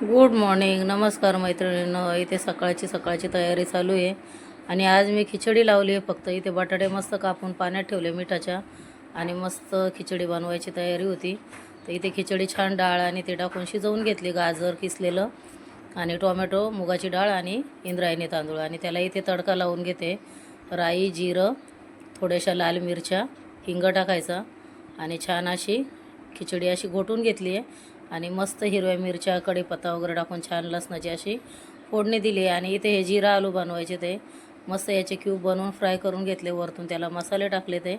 Good morning नमस्कार मैत्रिणीनं. इथे सकाळची सकाळची तयारी चालू आहे. आणि आज मी खिचडी लावली आहे. फक्त इथे बटाटे मस्त कापून पाण्यात ठेवले मिठाच्या. आणि मस्त खिचडी बनवायची तयारी होती. तर इथे खिचडी छान डाळ आणि ते टाकून शिजवून घेतली. गाजर किसलेलं. आणि टोमॅटो मुगाची डाळ आणि इंद्रायणी तांदूळ. आणि त्याला इथे तडका लावून घेते. राई जिरं थोड्याशा लाल मिरच्या हिंग टाकायचा. आणि छान अशी खिचडी अशी घोटून घेतली आहे. आणि मस्त हिरव्या मिरच्या कढीपत्ता वगैरे टाकून छान लसणाची अशी फोडणी दिली आणि इथे हे जिरा आलू बनवायचे ते. मस्त याचे क्यूब बनवून फ्राय करून घेतले वरतून. त्याला मसाले टाकले ते.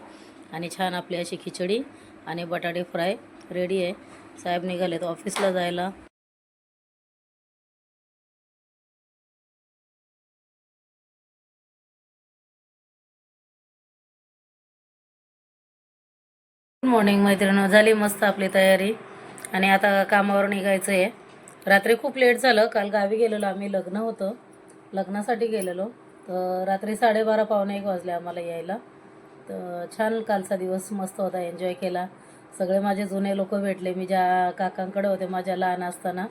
आणि छान आपली अशी खिचडी आणि बटाटे फ्राय रेडी आहे. साहेब निघालेत ऑफिसला जायला. गुड मॉर्निंग मैत्रिणी झाली मस्त आपली तयारी. आणि आता कामावर निघायचं आहे रात्री खूप लेट झालं. काल गावी गेलेलो आम्ही लग्न होतं. लग्नासाठी गेलेलो. तर रात्री साडेबारा पावणे एक वाजले आम्हाला यायला. तर छान कालचा दिवस मस्त होता एन्जॉय केला. सगळे माझे जुने लोक भेटले. मी ज्या काकांकडे होते माझ्या लहान असताना.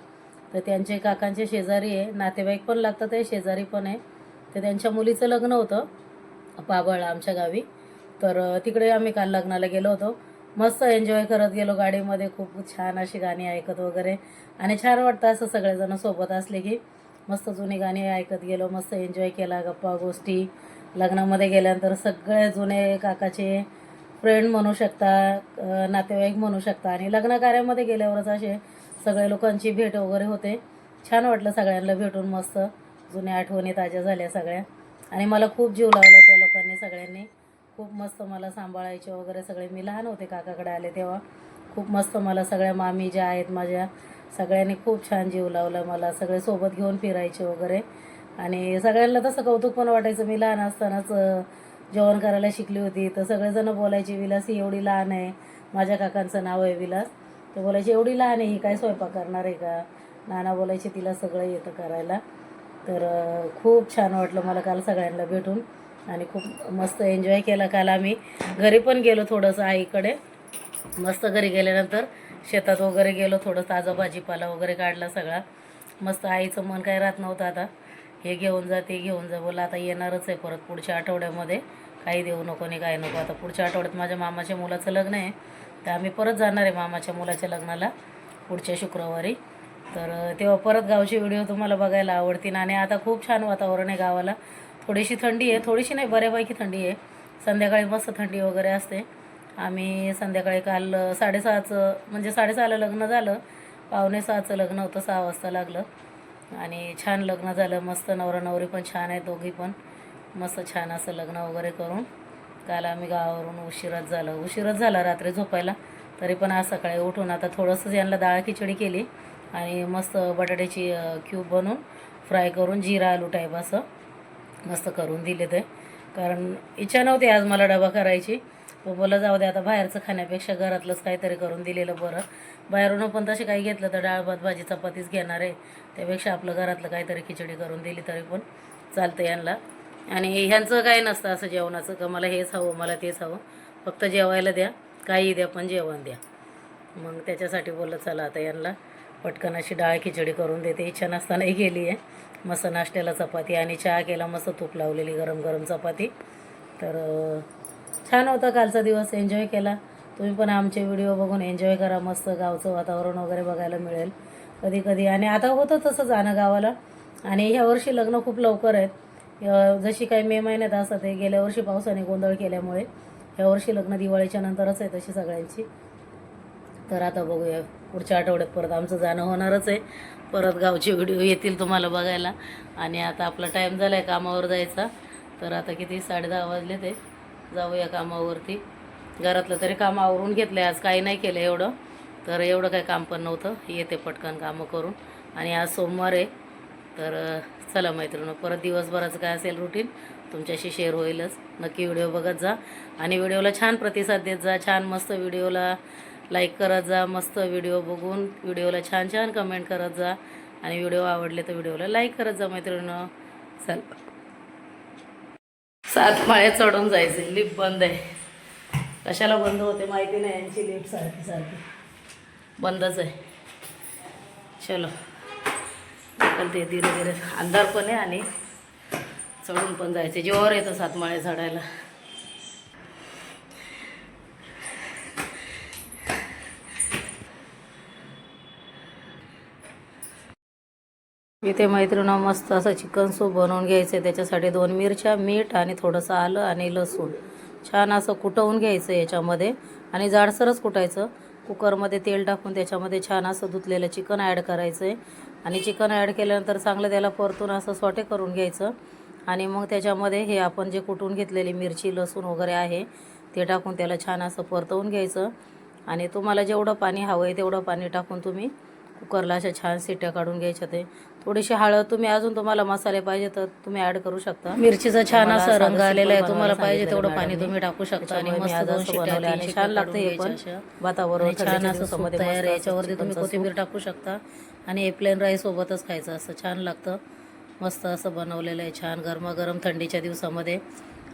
तर त्यांचे काकांचे शेजारी आहे. नातेवाईक पण लागतात आहे शेजारी पण आहे. तर त्यांच्या मुलीचं लग्न होतं पाबळ आमच्या गावी. तर तिकडे आम्ही काल लग्नाला गेलो होतो. मस्त एन्जॉय करत गेलो गाडीमध्ये. खूप छान अशी गाणी ऐकत वगैरे. आणि छान वाटतं असं सगळेजण सोबत असले की. मस्त जुनी गाणी ऐकत गेलो मस्त एन्जॉय केला गप्पा गोष्टी. लग्नामध्ये गेल्यानंतर सगळे जुने काकाचे फ्रेंड म्हणू शकता नातेवाईक म्हणू शकता. आणि लग्नकार्यामध्ये गेल्यावरच असे सगळ्या लोकांची भेट वगैरे होते. छान वाटलं सगळ्यांना भेटून मस्त. जुन्या आठवणी ताज्या झाल्या सगळ्या. आणि मला खूप जीव लावला त्या लोकांनी सगळ्यांनी. खूप मस्त मला सांभाळायचे वगैरे सगळे. मी लहान होते काकाकडे आले तेव्हा. खूप मस्त मला सगळ्या मामी ज्या आहेत माझ्या सगळ्यांनी खूप छान जीव लावला मला. सगळे सोबत घेऊन फिरायचे वगैरे. आणि सगळ्यांना तसं कौतुक पण वाटायचं. मी लहान असतानाच जेवण करायला शिकली होती. तर सगळेजण बोलायचे विलास ही एवढी लहान आहे. माझ्या काकांचं नाव आहे विलास. ते बोलायचे एवढी लहान आहे ही काय स्वयंपाक करणार आहे का? नाना बोलायचे तिला सगळं येतं करायला. तर खूप छान वाटलं मला काल सगळ्यांना भेटून. आणि खूप मस्त एन्जॉय केला काल आम्ही. घरी पण गेलो थोडंसं आईकडे. मस्त घरी गेल्यानंतर शेतात वगैरे गेलो थोडं ताजा भाजीपाला वगैरे काढला सगळा. मस्त आईचं मन काय राहत नव्हतं आता. हे घेऊन जा ते घेऊन जा बोला आता येणारच आहे परत पुढच्या आठवड्यामध्ये. काही देऊ नको नाही काय नको. आता पुढच्या आठवड्यात माझ्या मामाच्या मुलाचं लग्न आहे. तर आम्ही परत जाणार आहे मामाच्या मुलाच्या लग्नाला पुढच्या शुक्रवारी. तर तेव्हा परत गावचे व्हिडिओ तुम्हाला बघायला आवडतील आणि आता खूप छान वातावरण आहे गावाला. थोडीशी थंडी आहे. थोडीशी नाही बऱ्यापैकी थंडी आहे. संध्याकाळी मस्त थंडी वगैरे असते. आम्ही संध्याकाळी काल साडेसहाचं म्हणजे साडेसहाला लग्न झालं. पावणे सहाचं लग्न होतं सहा वाजता लागलं. आणि छान लग्न झालं. मस्त नवरा नवरी पण छान आहे दोघी पण. मस्त छान असं लग्न वगैरे करून. काल आम्ही गावावरून उशिराच झालं. उशिराच झाला रात्री झोपायला. तरी पण आज सकाळी उठून आता थोडंसं यांना डाळ खिचडी केली. आणि मस्त बटाट्याची क्यूब बनवून फ्राय करून जिरा आलू टाईप असं. मस्त करून दिले ते कारण इच्छा नव्हती आज मला डबा करायची. व बोला जाऊ दे आता बाहेरचं खाण्यापेक्षा घरातलंच काहीतरी करून दिलेलं बरं. बाहेरून पण तसे काही घेतलं तर डाळ भात भाजी चपातीच घेणार आहे. त्यापेक्षा आपलं घरातलं काहीतरी खिचडी करून दिली तरी पण चालतं यांना. आणि ह्यांचं काही नसतं असं जेवणाचं का मला हेच हवं मला तेच हवं. फक्त जेवायला द्या काही द्या पण जेवण द्या. मग त्याच्यासाठी बोललं चला आता यांना पटकन अशी डाळ खिचडी करून देते. इच्छा नसतानाही गेली आहे. मस्त नाश्त्याला चपाती आणि चहा केला मस्त तूप लावलेली गरम गरम चपाती. तर छान होता कालचा दिवस. एन्जॉय केला. तुम्ही पण आमचे व्हिडिओ बघून एन्जॉय करा. मस्त गावचं वातावरण वगैरे बघायला मिळेल. कधी कधी आणि आता होतं तसं जाणं गावाला. आणि ह्या वर्षी लग्न खूप लवकर आहेत. जशी काही मे महिन्यात असतात ते गेल्या वर्षी पावसाने गोंधळ केल्यामुळे ह्या वर्षी लग्न दिवाळीच्या नंतरच आहे तशी सगळ्यांची. तर आता बघूया पुढच्या आठवड्यात परत आमचं जाणं होणारच आहे. परत गावचे व्हिडिओ येतील तुम्हाला बघायला. आणि आता आपला टाईम झाला आहे कामावर जायचा. तर आता किती? साडेदहा वाजले ते जाऊया कामावरती. घरातलं तरी काम आवरून घेतलं आहे आज काही नाही केलं एवढं. तर एवढं काही काम पण नव्हतं. येते पटकन कामं करून. आणि आज सोमवार आहे. तर चला मैत्रिणी परत दिवसभराचं काय असेल रुटीन तुमच्याशी शेअर होईलच. नक्की व्हिडिओ बघत जा. आणि व्हिडिओला छान प्रतिसाद देत जा. छान मस्त व्हिडिओला लाईक करत जा मस्त व्हिडिओ बघून व्हिडिओला छान छान कमेंट करत जा. आणि व्हिडिओ आवडले तर व्हिडिओला लाईक करत जा मैत्रिणीनं. चल. सात माळे चढून जायचे. लिफ्ट बंद आहे. कशाला बंद होते माहिती नाही. यांची लिफ्ट सारखी सारखी. बंदच आहे. चलो. ते धीरे धीरे अंधार पण आहे आणि चढून पण जायचे. जोर येतं सातमाळे चढायला. इथे मैत्रिणं मस्त असं चिकन सूप बनवून घ्यायचं त्याच्यासाठी दोन मिरच्या मीठ आणि थोडंसं आलं आणि लसूण. छान असं कुटवून घ्यायचं याच्यामध्ये. आणि जाडसरच कुटायचं. कुकरमध्ये तेल टाकून त्याच्यामध्ये छान असं धुतलेलं चिकन ॲड करायचं आहे आणि चिकन ॲड केल्यानंतर चांगलं त्याला परतून असं सॉटे करून घ्यायचं. आणि मग त्याच्यामध्ये हे आपण जे कुटून घेतलेली मिरची लसूण वगैरे आहे ते टाकून त्याला छान असं परतवून घ्यायचं. आणि तुम्हाला जेवढं पाणी हवं आहे तेवढं पाणी टाकून तुम्ही कुकरला अशा छान सिट्ट्या काढून घ्यायच्या ते. थोडीशी हळद तुम्ही अजून तुम्हाला मसाले पाहिजे तर तुम्ही ऍड करू शकता. मिरचीचा छान असा रंग आलेला आहे तुम्हाला पाहिजे तेवढं पाणी तुम्ही टाकू शकता आणि आणि छान लागतं हे पण. वातावरण छान असं तयार आहे याच्यावरती तुम्ही कोथिंबीर टाकू शकता आणि हे प्लेन राईस सोबतच खायचं असं छान लागतं. मस्त असं बनवलेलं आहे छान गरमागरम थंडीच्या दिवसामध्ये.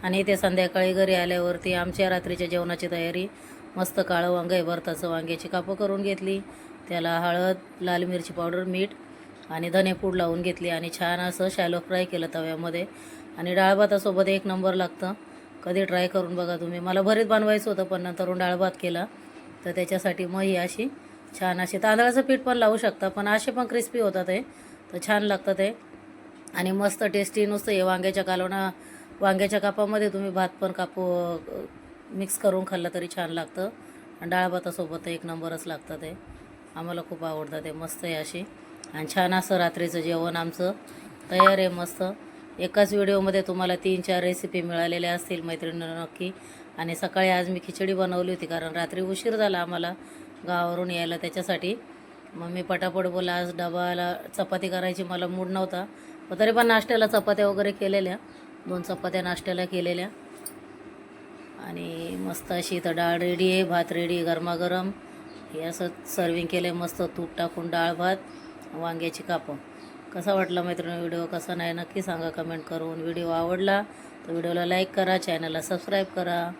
आणि ते संध्याकाळी घरी आल्यावरती आमच्या रात्रीच्या जेवणाची तयारी. मस्त काळं वांग आहे भरताचं वांग्याची कापं करून घेतली. त्याला हळद लाल मिरची पावडर मीठ आणि धनेपूड लावून घेतली आणि छान असं शॅलो फ्राय केलं तव्यामध्ये. आणि डाळ भातासोबत एक नंबर लागतं. कधी ट्राय करून बघा तुम्ही. मला भरीत बनवायचं होतं पण नंतरून डाळ भात केला. तर त्याच्यासाठी मग ही अशी छान अशी तांदळाचं पीठ पण लावू शकता पण असे पण क्रिस्पी होतात ते तर छान लागतं ते. आणि मस्त टेस्टी नुसतं हे वांग्याच्या कालवणा वांग्याच्या कापामध्ये तुम्ही भात पण कापू मिक्स करून खाल्लं तरी छान लागतं. आणि डाळ भातासोबत एक नंबरच लागतं ते. आम्हाला खूप आवडतं ते. मस्त आहे अशी. आणि छान असं रात्रीचं जेवण आमचं. तयार आहे मस्त. एकाच व्हिडिओमध्ये तुम्हाला तीन चार रेसिपी मिळालेल्या असतील मैत्रिणींना नक्की. आणि सकाळी आज मी खिचडी बनवली होती कारण रात्री उशीर झाला आम्हाला गावावरून यायला त्याच्यासाठी. मग मी पटापट बोला आज डबाला चपाती करायची मला मूड नव्हता. पण तरी पण नाश्त्याला चपात्या वगैरे केलेल्या. दोन चपात्या नाश्त्याला केलेल्या. आणि मस्त अशी इथं डाळ रेडी आहे भात रेडी गरमागरम. हे असं सर्विंग केलं आहे मस्त तूप टाकून डाळ भात वांग्याची कापं. कसा वाटला मैत्रिणी व्हिडिओ? कसा नाही नक्की सांगा कमेंट करून. व्हिडिओ आवडला तर व्हिडिओला लाईक करा चॅनलला सबस्क्राईब करा.